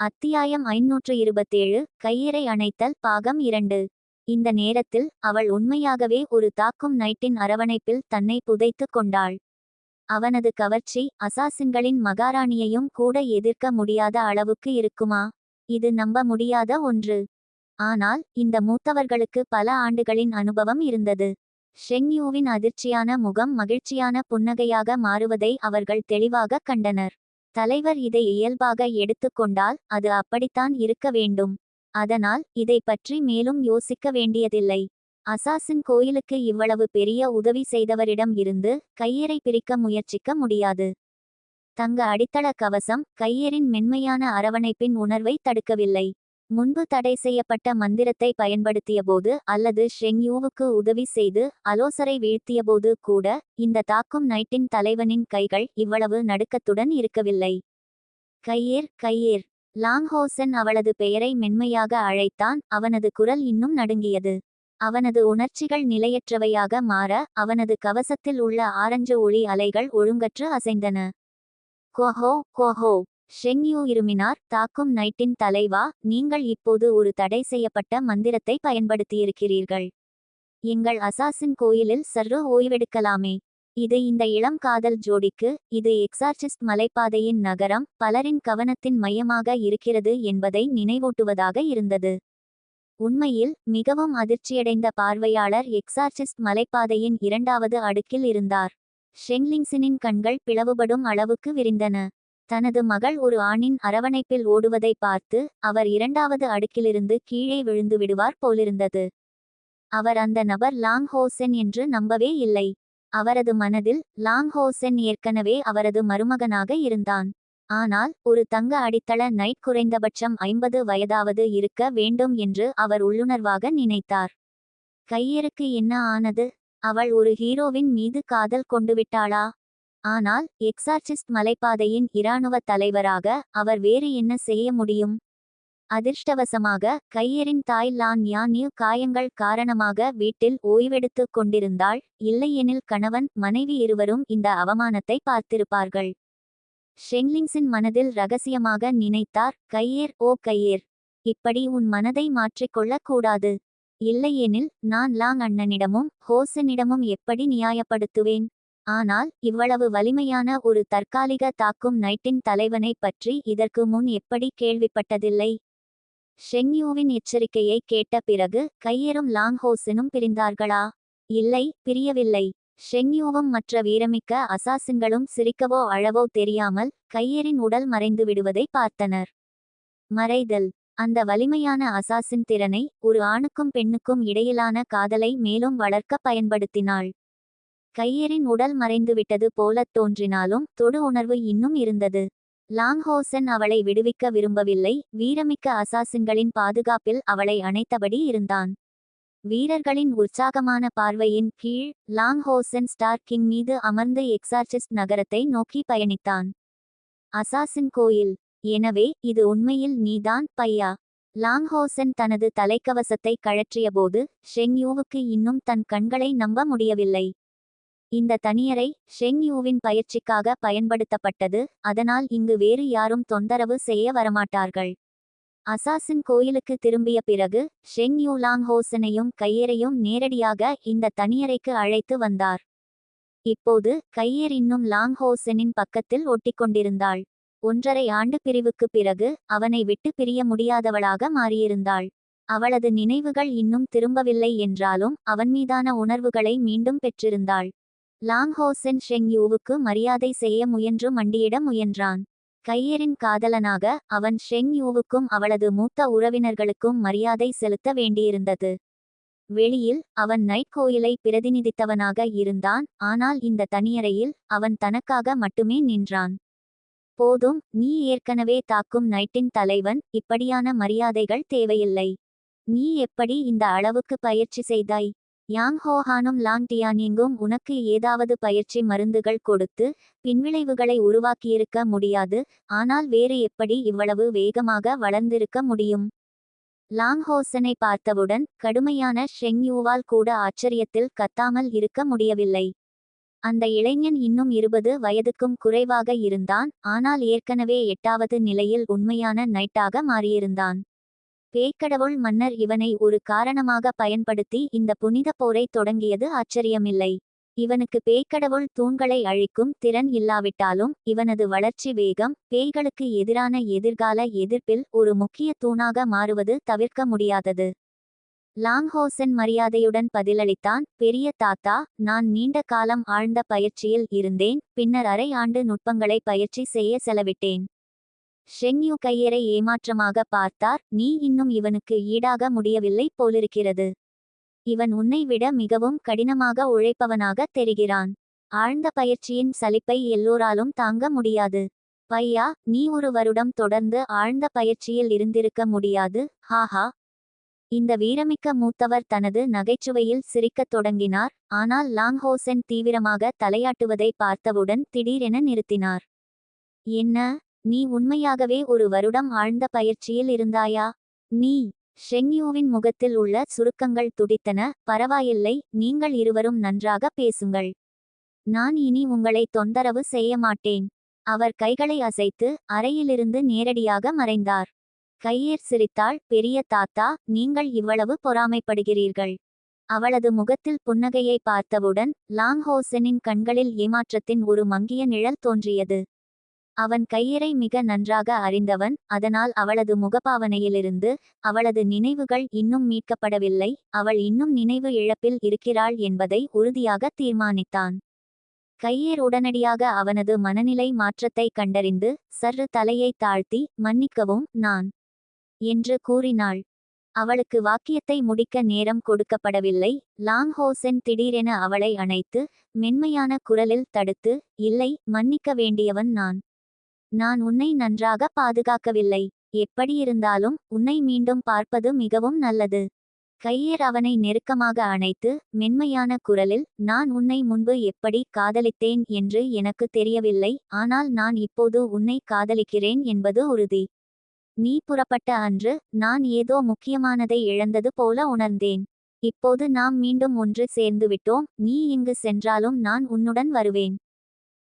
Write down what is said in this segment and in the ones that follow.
அத்தியாயம் ஐநூற்று இருபத்தேழு கையறை அணைத்தல் பாகம் இரண்டு. இந்த நேரத்தில் அவள் உண்மையாகவே ஒரு தாக்கும் நைட்டின் அரவணைப்பில் தன்னை புதைத்துக் கொண்டாள். அவனது கவர்ச்சி அசாசின்களின் மகாராணியையும் கூட எதிர்க்க முடியாத அளவுக்கு இருக்குமா? இது நம்ப முடியாத ஒன்று. ஆனால் இந்த மூத்தவர்களுக்கு பல ஆண்டுகளின் அனுபவம் இருந்தது. ஷெங்யூவின் அதிர்ச்சியான முகம் மகிழ்ச்சியான புன்னகையாக மாறுவதை அவர்கள் தெளிவாக கண்டனர். தலைவர் இதை இயல்பாக எடுத்துக்கொண்டால் அது அப்படித்தான் இருக்க வேண்டும். அதனால் இதை பற்றி மேலும் யோசிக்க வேண்டியதில்லை. அசாசின் கோயிலுக்கு இவ்வளவு பெரிய உதவி செய்தவரிடம் இருந்து கையறை பிரிக்க முயற்சிக்க முடியாது. தங்க அடித்தள கவசம் கையரின் மென்மையான அரவணைப்பின் உணர்வை தடுக்கவில்லை. முன்பு தடை செய்யப்பட்ட மந்திரத்தை பயன்படுத்தியபோது அல்லது ஷெங்யூவுக்கு உதவி செய்து அலோசரை வீழ்த்தியபோது கூட இந்த தாக்கும் நைட்டின் தலைவனின் கைகள் இவ்வளவு நடுக்கத்துடன் இருக்கவில்லை. கையேர் கையேர். லாங்ஹோசன் அவளது பெயரை மென்மையாக அழைத்தான் அவனது குரல் இன்னும் நடுங்கியது. அவனது உணர்ச்சிகள் நிலையற்றவையாக மாற அவனது கவசத்தில் உள்ள ஆரஞ்சு ஒளி அலைகள் ஒழுங்கற்று அசைந்தன. கொஹோ கொஹோ. ஷெங்யூ இருமினார் தாக்கும் நைட்டின் தலைவா நீங்கள் இப்போது ஒரு தடை செய்யப்பட்ட மந்திரத்தை பயன்படுத்தியிருக்கிறீர்கள். எங்கள் அசாசின் கோயிலில் சர்ரு ஓய்வெடுக்கலாமே. இது இந்த இளம் காதல் ஜோடிக்கு இது எக்ஸார்சிஸ்ட் மலைப்பாதையின் நகரம் பலரின் கவனத்தின் மையமாக இருக்கிறது என்பதை நினைவூட்டுவதாக இருந்தது. உண்மையில் மிகவும் அதிர்ச்சியடைந்த பார்வையாளர் எக்ஸார்சிஸ்ட் மலைப்பாதையின் இரண்டாவது அடுக்கில் இருந்தார். ஷெங்லிங்ஸினின் கண்கள் பிளவுபடும் அளவுக்கு விரிந்தன. தனது மகள் ஒரு ஆணின் அரவணைப்பில் ஓடுவதை பார்த்து அவர் இரண்டாவது அடுக்கிலிருந்து கீழே விழுந்து விடுவார் போலிருந்தது. அவர் அந்த நபர் லாங் ஹோசென் என்று நம்பவே இல்லை. அவரது மனதில் லாங் ஹோசென் ஏற்கனவே அவரது மருமகனாக இருந்தான். ஆனால் ஒரு தங்க அடித்தள நைட் குறைந்தபட்சம் ஐம்பது வயதாவது இருக்க வேண்டும் என்று அவர் உள்ளுணர்வாக நினைத்தார். கையருக்கு என்ன ஆனது? அவள் ஒரு ஹீரோவின் மீது காதல் கொண்டுவிட்டாளா? ஆனால் எக்ஸார்சிஸ்ட் மலைப்பாதையின் இராணுவ தலைவராக அவர் வேறு என்ன செய்ய முடியும்? அதிர்ஷ்டவசமாக கையரின் தாய் லான் யான்யூ காயங்கள் காரணமாக வீட்டில் ஓய்வெடுத்து கொண்டிருந்தாள். இல்லையெனில் கணவன் மனைவி இருவரும் இந்த அவமானத்தை பார்த்திருப்பார்கள். ஷெங்லிங்ஸின் மனதில் ரகசியமாக நினைத்தார் கையேர் ஓ கையேர் இப்படி உன் மனதை மாற்றிக்கொள்ளக் கூடாது இல்லையெனில் நான் லாங் அண்ணனிடமும் ஹோசனிடமும் எப்படி நியாயப்படுத்துவேன்? ஆனால் இவ்வளவு வலிமையான ஒரு தற்காலிக தாக்கும் நைட்டின் தலைவனை பற்றி இதற்கு முன் எப்படி கேள்விப்பட்டதில்லை. ஷெங்யூவின் எச்சரிக்கையை கேட்ட பிறகு கையெறும் லாங்ஹோஸினும் பிரிந்தார்களா? இல்லை பிரியவில்லை. ஷெங்யூவும் மற்ற வீரமிக்க அசாசின்களும் சிரிக்கவோ அழவோ தெரியாமல் கையரின் உடல் மறைந்து விடுவதை பார்த்தனர். மறைதல். அந்த வலிமையான அசாசின் திறனை ஒரு ஆணுக்கும் பெண்ணுக்கும் இடையிலான காதலை மேலும் வளர்க்க பயன்படுத்தினாள். கையரின் உடல் மறைந்துவிட்டது போலத் தோன்றினாலும் தொடு உணர்வு இன்னும் இருந்தது. லாங்ஹோசன் அவளை விடுவிக்க விரும்பவில்லை. வீரமிக்க அசாசின்களின் பாதுகாப்பில் அவளை அணைத்தபடி இருந்தான். வீரர்களின் உற்சாகமான பார்வையின் கீழ் லாங்ஹோசன் ஸ்டார் கிங் மீது அமர்ந்து எக்ஸார்சிஸ்ட் நகரத்தை நோக்கி பயணித்தான். அசாசின் கோயில். எனவே இது உண்மையில் நீதான் பையா? லாங்ஹோசன் தனது தலைக்கவசத்தை கழற்றியபோது ஷெங்யூவுக்கு இன்னும் தன் கண்களை நம்ப முடியவில்லை. இந்த தனியறை ஷெங் யூவின் பயிற்சிக்காக பயன்படுத்தப்பட்டது அதனால் இங்கு வேறு யாரும் தொந்தரவு செய்ய வரமாட்டார்கள். அசாசின் கோயிலுக்கு திரும்பிய பிறகு ஷெங் யூ லாங் ஹோசனையும் நேரடியாக இந்த தனியறைக்கு அழைத்து வந்தார். இப்போது கையேர் இன்னும் லாங் ஹோசனின் பக்கத்தில் ஒட்டிக்கொண்டிருந்தாள். ஒன்றரை ஆண்டு பிரிவுக்கு பிறகு அவனை விட்டு பிரிய முடியாதவளாக மாறியிருந்தாள். அவளது நினைவுகள் இன்னும் திரும்பவில்லை என்றாலும் அவன் மீதான உணர்வுகளை மீண்டும் பெற்றிருந்தாள். லாங்ஹோசென் ஷெங் யூவுக்கு மரியாதை செய்ய முயன்று மண்டியிட முயன்றான். கையரின் காதலனாக அவன் ஷெங் யூவுக்கும் அவளது மூத்த உறவினர்களுக்கும் மரியாதை செலுத்த வேண்டியிருந்தது. வெளியில் அவன் நைட் கோயிலை பிரதிநிதித்தவனாக இருந்தான் ஆனால் இந்த தனியறையில் அவன் தனக்காக மட்டுமே நின்றான். போதும் நீ ஏற்கனவே தாக்கும் நைட்டின் தலைவன் இப்படியான மரியாதைகள் தேவையில்லை. நீ எப்படி இந்த அளவுக்கு பயிற்சி செய்தாய்? யாங் ஹோஹானும் லாங் டியானிங்கும் உனக்கு ஏதாவது பயிற்சி மருந்துகள் கொடுத்து பின்விளைவுகளை உருவாக்கியிருக்க முடியாது ஆனால் வேறு எப்படி இவ்வளவு வேகமாக வளர்ந்திருக்க முடியும்? லாங் ஹோசனை பார்த்தவுடன் கடுமையான ஷெங் யூவால் கூட ஆச்சரியத்தில் கத்தாமல் இருக்க முடியவில்லை. அந்த இளைஞன் இன்னும் இருபது வயதுக்கும் குறைவாக இருந்தான் ஆனால் ஏற்கனவே எட்டாவது நிலையில் உண்மையான நைட்டாக மாறியிருந்தான். பேய்க்கடவுள் மன்னர் இவனை ஒரு காரணமாக பயன்படுத்தி இந்த புனித போரை தொடங்கியது ஆச்சரியமில்லை. இவனுக்கு பேய்க்கடவுள் தூண்களை அழிக்கும் திறன் இல்லாவிட்டாலும் இவனது வளர்ச்சி வேகம் பேய்களுக்கு எதிரான எதிர்கால எதிர்ப்பில் ஒரு முக்கிய தூணாக மாறுவது தவிர்க்க முடியாதது. லாங்ஹோசன் மரியாதையுடன் பதிலளித்தான் பெரிய தாத்தா நான் நீண்ட காலம் ஆழ்ந்த பயிற்சியில் இருந்தேன் பின்னர் அரை ஆண்டு நுட்பங்களை பயிற்சி செய்ய செலவிட்டேன். ஷெங்யூ கையரை ஏமாற்றமாக பார்த்தார். நீ இன்னும் இவனுக்கு ஈடாக முடியவில்லை போலிருக்கிறது. இவன் உன்னை விட மிகவும் கடினமாக உழைப்பவனாக தெரிகிறான். ஆழ்ந்த பயிற்சியின் சலிப்பை எல்லோராலும் தாங்க முடியாது. பையா நீ ஒரு வருடம் தொடர்ந்து ஆழ்ந்த பயிற்சியில் இருந்திருக்க முடியாது. ஹாஹா இந்த வீரமிக்க மூத்தவர் தனது நகைச்சுவையில் சிரிக்கத் தொடங்கினார். ஆனால் லாங்ஹோசென் தீவிரமாக தலையாட்டுவதை பார்த்தவுடன் திடீரென நிறுத்தினார். என்ன? நீ உண்மையாகவே ஒரு வருடம் ஆழ்ந்த பயிற்சியில் இருந்தாயா? நீ ஷெங்யூவின் முகத்தில் உள்ள சுருக்கங்கள் துடித்தன. பரவாயில்லை நீங்கள் இருவரும் நன்றாக பேசுங்கள். நான் இனி உங்களை தொந்தரவு செய்ய மாட்டேன். அவர் கைகளை அசைத்து அறையிலிருந்து நேரடியாக மறைந்தார். கையேர் சிரித்தாள். பெரிய தாத்தா நீங்கள் இவ்வளவு பொறாமைப்படுகிறீர்கள். அவளது முகத்தில் புன்னகையை பார்த்தவுடன் லாங்ஹோசனின் கண்களில் ஏமாற்றத்தின் ஒரு மங்கிய நிழல் தோன்றியது. அவன் கையறை மிக நன்றாக அறிந்தவன் அதனால் அவளது முகபாவனையிலிருந்து அவளது நினைவுகள் இன்னும் மீட்கப்படவில்லை அவள் இன்னும் நினைவு இழப்பில் இருக்கிறாள் என்பதை உறுதியாக தீர்மானித்தான். கையேர் உடனடியாக அவனது மனநிலை மாற்றத்தை கண்டறிந்து சற்று தலையை தாழ்த்தி மன்னிக்கவும் நான் என்று கூறினாள். அவளுக்கு வாக்கியத்தை முடிக்க நேரம் கொடுக்கப்படவில்லை லாங் ஹோசென் திடீரென அவளை அணைத்து மென்மையான குரலில் தடுத்து இல்லை மன்னிக்க வேண்டியவன் நான். நான் உன்னை நன்றாக பாதுகாக்கவில்லை. எப்படியிருந்தாலும் உன்னை மீண்டும் பார்ப்பது மிகவும் நல்லது. கையேர் அவனை நெருக்கமாக அணைத்து மென்மையான குரலில் நான் உன்னை முன்பு எப்படி காதலித்தேன் என்று எனக்கு தெரியவில்லை ஆனால் நான் இப்போது உன்னை காதலிக்கிறேன் என்பது உறுதி. நீ புறப்பட்ட அன்று நான் ஏதோ முக்கியமானதை இழந்தது போல உணர்ந்தேன். இப்போது நாம் மீண்டும் ஒன்று சேர்ந்து விட்டோம் நீ இங்கு சென்றாலும் நான் உன்னுடன் வருவேன்.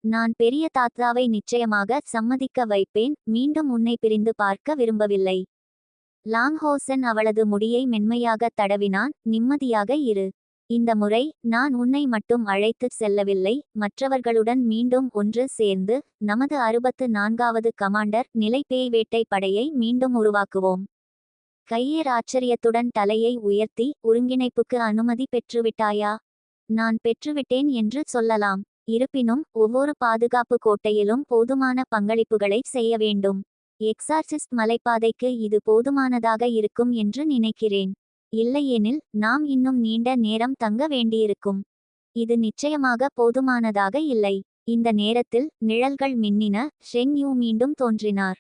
நான் பெரிய தாத்தாவை நிச்சயமாக சம்மதிக்க வைப்பேன் மீண்டும் உன்னை பிரிந்து பார்க்க விரும்பவில்லை. லாங்ஹோசன் அவளது முடியை மென்மையாக தடவினான் நிம்மதியாக இரு. இந்த முறை நான் உன்னை மட்டும் அழைத்து செல்லவில்லை மற்றவர்களுடன் மீண்டும் ஒன்று சேர்ந்து நமது அறுபத்து நான்காவது கமாண்டர் நிலை பேய் வேட்டை படையை மீண்டும் உருவாக்குவோம். கையேர் ஆச்சரியத்துடன் தலையை உயர்த்தி ஒருங்கிணைப்புக்கு அனுமதி பெற்றுவிட்டாயா? நான் பெற்றுவிட்டேன் என்று சொல்லலாம். இருப்பினும் ஒவ்வொரு பாதுகாப்பு கோட்டையிலும் போதுமான பங்களிப்புகளை செய்ய வேண்டும். எக்ஸார்சிஸ்ட் மலைப்பாதைக்கு இது போதுமானதாக இருக்கும் என்று நினைக்கிறேன். இல்லையெனில் நாம் இன்னும் நீண்ட நேரம் தங்க வேண்டியிருக்கும். இது நிச்சயமாக போதுமானதாக இல்லை. இந்த நேரத்தில் நிழல்கள் மின்னின ஷெங் யூ மீண்டும் தோன்றினார்.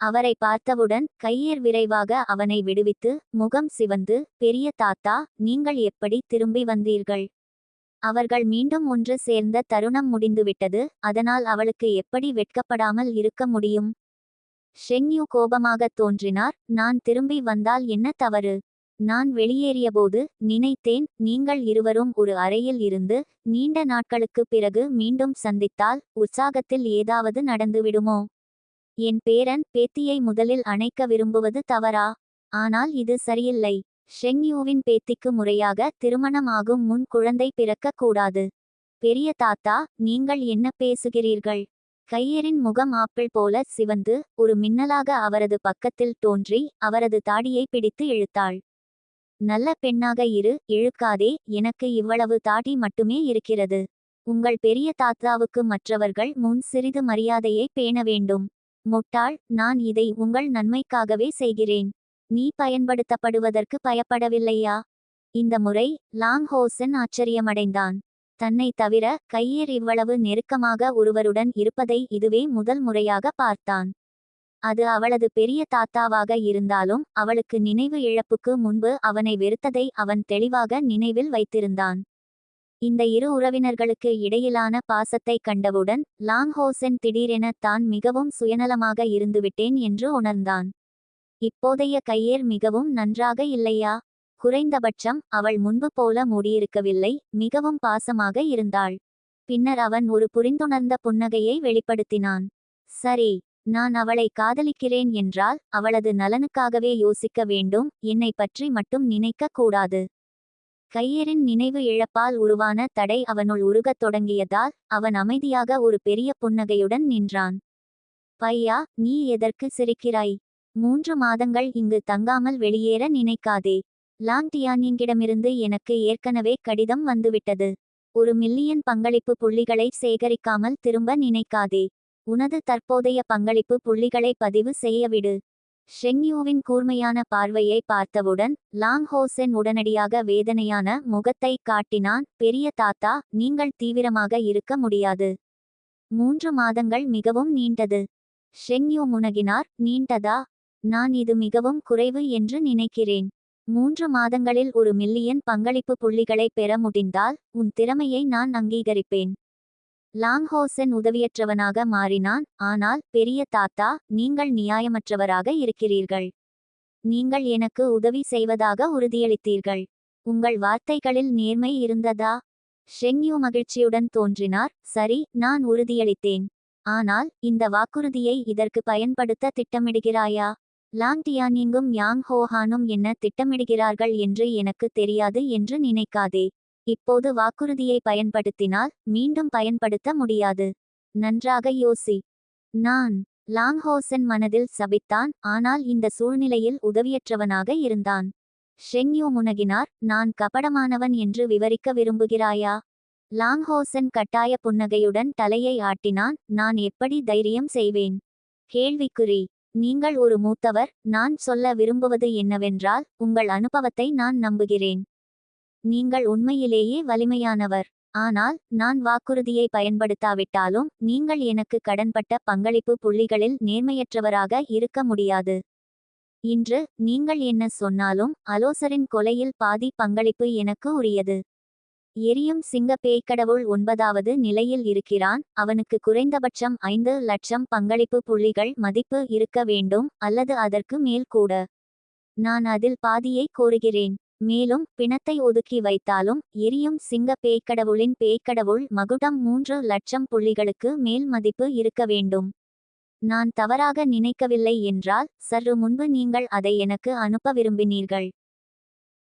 அவரை பார்த்தவுடன் கையேர் விரைவாக அவனை விடுவித்து முகம் சிவந்து பெரிய தாத்தா நீங்கள் எப்படி திரும்பி வந்தீர்கள்? அவர்கள் மீண்டும் ஒன்று சேர்ந்த தருணம் முடிந்துவிட்டது அதனால் அவளுக்கு எப்படி வெட்கப்படாமல் இருக்க முடியும்? ஷெங்யூ கோபமாகத் தோன்றினார் நான் திரும்பி வந்தால் என்ன தவறு? நான் வெளியேறியபோது நினைத்தேன் நீங்கள் இருவரும் ஒரு அறையில் இருந்து நீண்ட நாட்களுக்கு பிறகு மீண்டும் சந்தித்தால் உற்சாகத்தில் ஏதாவது நடந்துவிடுமோ? என் பேரன் பேத்தியை முதலில் அணைக்க விரும்புவது தவறா? ஆனால் இது சரியில்லை. ஷெங்யூவின் பேத்திக்கு முறையாக திருமணமாகும் முன் குழந்தை பிறக்க கூடாது. பெரிய தாத்தா நீங்கள் என்ன பேசுகிறீர்கள் கையரின் முகம் ஆப்பிள் போல சிவந்து ஒரு மின்னலாக அவரது பக்கத்தில் தோன்றி அவரது தாடியை பிடித்து இழுத்தாள். நல்ல பெண்ணாக இரு இழுக்காதே எனக்கு இவ்வளவு தாடி மட்டுமே இருக்கிறது. உங்கள் பெரிய தாத்தாவுக்கு மற்றவர்கள் முன் சிறிது மரியாதையை பேண வேண்டும். முட்டாள் நான் இதை உங்கள் நன்மைக்காகவே செய்கிறேன். நீ பயன்படுத்தப்படுவதற்கு பயப்படவில்லையா? இந்த முறை லாங் ஹோசன் ஆச்சரியமடைந்தான். தன்னை தவிர கையர் இவ்வளவு நெருக்கமாக ஒருவருடன் இருப்பதை இதுவே முதல் முறையாக பார்த்தான். அது அவளது பெரிய தாத்தாவாக இருந்தாலும் அவளுக்கு நினைவு இழப்புக்கு முன்பு அவனை வெறுத்ததை அவன் தெளிவாக நினைவில் வைத்திருந்தான். இந்த இரு உறவினர்களுக்கு இடையிலான பாசத்தை கண்டவுடன் லாங்ஹோசன் திடீரென தான் மிகவும் சுயநலமாக இருந்துவிட்டேன் என்று உணர்ந்தான். இப்போதைய கையேர் மிகவும் நன்றாக இல்லையா? குறைந்தபட்சம் அவள் முன்பு போல மூடியிருக்கவில்லை மிகவும் பாசமாக இருந்தாள். பின்னர் அவன் ஒரு புரிந்துணர்ந்த புன்னகையை வெளிப்படுத்தினான். சரி நான் அவளை காதலிக்கிறேன் என்றால் அவளது நலனுக்காகவே யோசிக்க வேண்டும் என்னை பற்றி மட்டும் நினைக்க கூடாது. கையரின் நினைவு இழப்பால் உருவான தடை அவனுள் உருகத் தொடங்கியதால் அவன் அமைதியாக ஒரு பெரிய புன்னகையுடன் நின்றான். பையா நீ எதற்கு சிரிக்கிறாய்? மூன்று மாதங்கள் இங்கு தங்காமல் வெளியேற நினைக்காதே. லாங்டியானிங்கிடமிருந்து எனக்கு ஏற்கனவே கடிதம் வந்துவிட்டது. ஒரு மில்லியன் பங்களிப்பு புள்ளிகளை சேகரிக்காமல் திரும்ப நினைக்காதே. உனது தற்போதைய பங்களிப்பு புள்ளிகளை பதிவு செய்யவிடு ஷெங்யூவின் கூர்மையான பார்வையை பார்த்தவுடன் லாங் ஹோசென் உடனடியாக வேதனையான முகத்தை காட்டினான் பெரிய தாத்தா நீங்கள் தீவிரமாக இருக்க முடியாது. மூன்று மாதங்கள் மிகவும் நீண்டது. ஷெங்யூ முனகினார் நீண்டதா? நான் இது மிகவும் குறைவு என்று நினைக்கிறேன். மூன்று மாதங்களில் ஒரு மில்லியன் பங்களிப்பு புள்ளிகளை பெற முடிந்தால் உன் திறமையை நான் அங்கீகரிப்பேன். லாங்ஹோசன் உதவியற்றவனாக மாறினான் ஆனால் பெரிய தாத்தா நீங்கள் நியாயமற்றவராக இருக்கிறீர்கள். நீங்கள் எனக்கு உதவி செய்வதாக உறுதியளித்தீர்கள். உங்கள் வார்த்தைகளில் நேர்மை இருந்ததா? ஷெங்யூ மகிழ்ச்சியுடன் தோன்றினார் சரி நான் உறுதியளித்தேன். ஆனால் இந்த வாக்குறுதியை இதற்கு பயன்படுத்த திட்டமிடுகிறாயா? லாங் டியானிங்கும் யாங் ஹோஹானும் என்ன திட்டமிடுகிறார்கள் என்று எனக்கு தெரியாது என்று நினைக்காதே. இப்போது வாக்குறுதியை பயன்படுத்தினால் மீண்டும் பயன்படுத்த முடியாது. நன்றாக யோசி. நான் லாங்ஹோசன் மனதில் சபித்தான் ஆனால் இந்த சூழ்நிலையில் உதவியற்றவனாக இருந்தான். ஷெங்யூ முனகினார் நான் கபடமானவன் என்று விவரிக்க விரும்புகிறாயா? லாங்ஹோசன் கட்டாய புன்னகையுடன் தலையை ஆட்டினான் நான் எப்படி தைரியம் செய்வேன்? கேள்விக்குறி. நீங்கள் ஒரு மூத்தவர் நான் சொல்ல விரும்புவது என்னவென்றால் உங்கள் அனுபவத்தை நான் நம்புகிறேன். நீங்கள் உண்மையிலேயே வலிமையானவர். ஆனால் நான் வாக்குறுதியை பயன்படுத்தாவிட்டாலும் நீங்கள் எனக்கு கடன்பட்ட பங்களிப்பு புள்ளிகளில் நேர்மையற்றவராக இருக்க முடியாது. இன்று நீங்கள் என்ன சொன்னாலும் அலோசரின் கொலையில் பாதி பங்களிப்பு எனக்கு உரியது. எரியும் சிங்க பேய்க்கடவுள் ஒன்பதாவது நிலையில் இருக்கிறான். அவனுக்கு குறைந்தபட்சம் ஐந்து லட்சம் பங்களிப்பு புள்ளிகள் மதிப்பு இருக்க வேண்டும் அல்லது அதற்கு மேல் கூட. நான் அதில் பாதியை கோருகிறேன். மேலும் பிணத்தை ஒதுக்கி வைத்தாலும் எரியும் சிங்க பேய்க்கடவுளின் பேய்க்கடவுள் மகுடம் மூன்று லட்சம் புள்ளிகளுக்கு மேல் மதிப்பு இருக்க வேண்டும். நான் தவறாக நினைக்கவில்லை என்றால் சற்று முன்பு நீங்கள் அதை எனக்கு அனுப்ப விரும்பினீர்கள்.